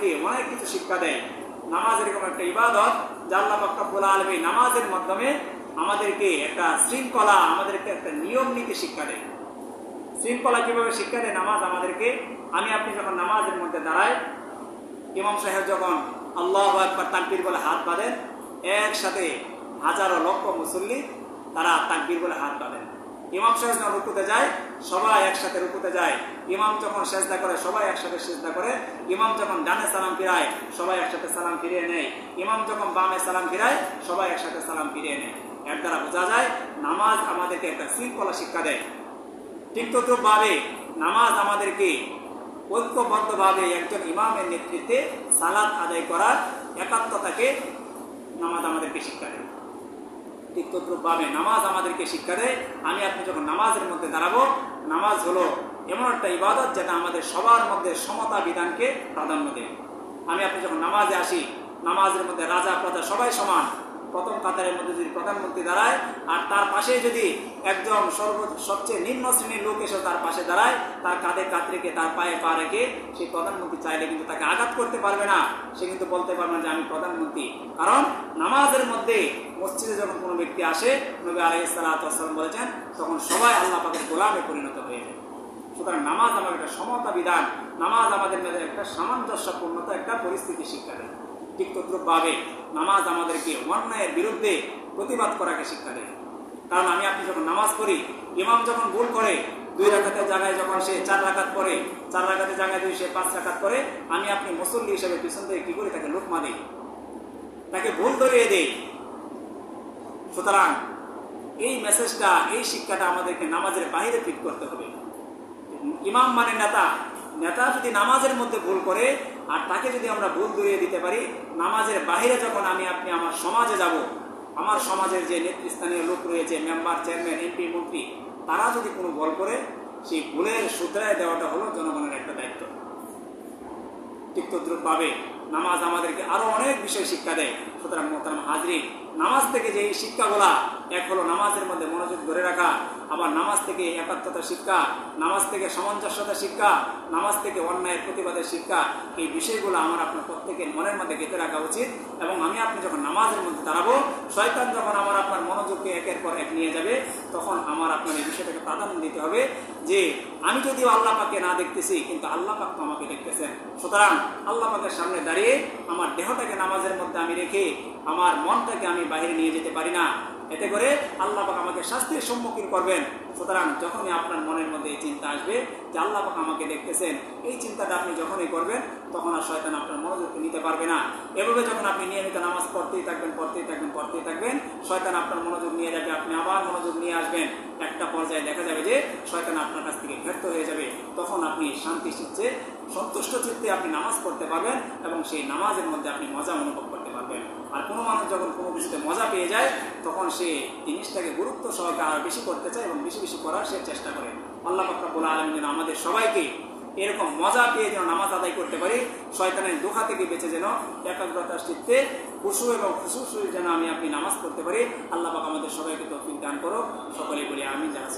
আমাদেরকে অনেক কিছু শিক্ষা দেয়। নামাজ এরকম একটা ইবাদত যা আল্লাহ পাক্কাবুল আলমী নামাজের মাধ্যমে আমাদেরকে একটা শৃঙ্খলা, আমাদেরকে একটা নিয়ম নীতি শিক্ষা দেয়। শৃঙ্খলা কীভাবে শিক্ষা দেয়? নামাজ আমাদেরকে, আমি আপনি যখন নামাজের মধ্যে দাঁড়াই, ইমাম সাহেব যখন আল্লাহ একবার তাকবির বলে হাত বাঁধেন, একসাথে হাজারো লক্ষ মুসল্লি তারা তাকবির বলে হাত বাঁধেন। ইমাম যখন রুকুতে যায়, সবাই একসাথে রুকুতে যায়। ইমাম যখন সেজদা করে, সবাই একসাথে সেজদা করে। ইমাম যখন ডানে সালাম ফিরায়, সবাই একসাথে সালাম ফিরিয়ে নেয়। ইমাম যখন বামে সালাম ফিরায়, সবাই একসাথে সালাম ফিরিয়ে নেয়। এর দ্বারা বোঝা যায়, নামাজ আমাদেরকে একটা শৃঙ্খলা শিক্ষা দেয়। ঠিক তদ্রুপভাবে নামাজ আমাদেরকে ঐক্যবদ্ধভাবে একজন ইমামের নেতৃত্বে সালাদ আদায় করার একাত্মতাকে নামাজ আমাদেরকে শিক্ষা দেয়। ঠিক তদ্রুপভাবে নামাজ আমাদেরকে শিক্ষা দেয়। আমি আপনি যখন নামাজের মধ্যে দাঁড়াবো, নামাজ হলো এমন একটা ইবাদত যেটা আমাদের সবার মধ্যে সমতা বিধানকে প্রাধান্য দেয়। আমি আপনি যখন নামাজে আসি, নামাজের মধ্যে রাজা প্রজা সবাই সমান। প্রথম কাতারের মধ্যে যদি প্রধানমন্ত্রী দাঁড়ায়, আর তার পাশে যদি একজন সর্ব সবচেয়ে নিম্ন শ্রেণির লোক এসে তার পাশে দাঁড়ায়, তার কাঁধে কাত রেখে তার পায়ে পা রেখে সেই প্রধানমন্ত্রী চাইলে কিন্তু তাকে আঘাত করতে পারবে না। সে কিন্তু বলতে পারবে না যে আমি প্রধানমন্ত্রী। কারণ নামাজের মধ্যে মসজিদে যখন কোনো ব্যক্তি আসে, নবী আলাই সালাম বলেছেন, তখন সবাই আল্লাহ পাকের গোলামে পরিণত হয়ে যায়। সুতরাং নামাজ আমার একটা সমতা বিধান। নামাজ আমাদের মধ্যে একটা সামঞ্জস্যপূর্ণতা, একটা পরিস্থিতি শিক্ষা দেয়। ঠিক তদ্রুপভাবে নামাজ আমাদেরকে অন্যায়ের বিরুদ্ধে প্রতিবাদ করাকে শিক্ষা দেয়। কারণ আমি আপনি যখন নামাজ পড়ি, ইমাম যখন ভুল করে, দুই রাখাতের জায়গায় যখন সে চার রাখাত পরে চার রাখাতের জায়গায় যদি সে পাঁচ রাখাত করে আমি আপনি মুসল্লি হিসেবে পিছন থেকে কি করি তাকে লোকমা দিই তাকে ভুল ধরিয়ে দেই। সুতরাং এই মেসেজটা এই শিক্ষাটা আমাদেরকে নামাজের বাইরে ফিট করতে হবে। ইমাম মানে নেতা নেতা যদি নামাজের মধ্যে ভুল করে, আর তাকে যদি আমরা ভুল ধরিয়ে দিতে পারি, নামাজের বাহিরে যখন আমি আপনি আমার সমাজে যাব, আমার সমাজের যে নেতৃস্থানীয় লোক রয়েছে, মেম্বার, চেয়ারম্যান এমপি মন্ত্রী, তারা যদি কোনো ভুল করে, সেই ভুলের শুধরায় দেওয়াটা হলো জনগণের একটা দায়িত্ব। তিক্তদ্রুপ তদ্রুপভাবে নামাজ আমাদেরকে আরও অনেক বিষয় শিক্ষা দেয়। সুতরাং মোহতারাম হাজরি নামাজ থেকে যে এই শিক্ষাগুলা, এক হলো নামাজের মধ্যে মনোযোগ ধরে রাখা, আবার নামাজ থেকে একাত্মতা শিক্ষা, নামাজ থেকে সামঞ্জস্যতা শিক্ষা, নামাজ থেকে অন্যায়ের প্রতিবাদের শিক্ষা, এই বিষয়গুলো আমার আপনার প্রত্যেকের মনের মধ্যে গেঁথে রাখা উচিত এবং আমি আপনি যখন নামাজের মধ্যে দাঁড়াবো, শয়তান যখন আমার আপনার মনোযোগকে একের পর এক নিয়ে যাবে, তখন আমার আপনার এই বিষয়টাকে প্রাধান্য দিতে হবে যে আমি যদিও আল্লাহ পাকে না দেখতেছি, কিন্তু আল্লাহ পাক তো আমাকে দেখতেছেন। সুতরাং আল্লাহ পাকের সামনে দাঁড়িয়ে আমার দেহটাকে নামাজের মধ্যে আমি রেখে আমার মনটাকে আমি বাহিরে নিয়ে যেতে পারি না। এতে করে আল্লাহ পাক আমাকে শাস্তির সম্মুখীন করবেন। সুতরাং যখনই আপনার মনের মধ্যে এই চিন্তা আসবে যে আল্লাহ পাক আমাকে দেখতেছেন, এই চিন্তাটা আপনি যখনই করবেন, তখন আর শয়তান আপনার মনোযোগকে নিতে পারবে না। এভাবে যখন আপনি নিয়মিত নামাজ পড়তেই থাকবেন পড়তেই থাকবেন পড়তেই থাকবেন, শয়তান আপনার মনোযোগ নিয়ে যাবে, আপনি আবার মনোযোগ নিয়ে আসবেন। একটা পর্যায়ে দেখা যাবে যে শয়তান আপনার কাছ থেকে ব্যর্থ হয়ে যাবে। তখন আপনি শান্তি চিত্তে, সন্তুষ্ট চিত্তে আপনি নামাজ পড়তে পারবেন এবং সেই নামাজের মধ্যে আপনি মজা অনুভব করতে পারবেন। আর কোনো মানুষ যখন কোনো কিছুতে মজা পেয়ে যায় তখন সে জিনিসটাকে গুরুত্ব সহকারে আরও বেশি করতে চায় এবং বেশি বেশি করার সে চেষ্টা করে। আল্লাহ পাকরাবুল আলম যেন আমাদের সবাইকে এরকম মজা পেয়ে যেন নামাজ আদায় করতে পারি, শয়তানের দোহা থেকে বেঁচে যেন একাগ্রতার চিত্তে খুশু এবং খুশু যেন আমি আপনি নামাজ পড়তে পারি। আল্লাহ পাক আমাদের সবাইকে তো দান করো সকলে বলি আমি যারা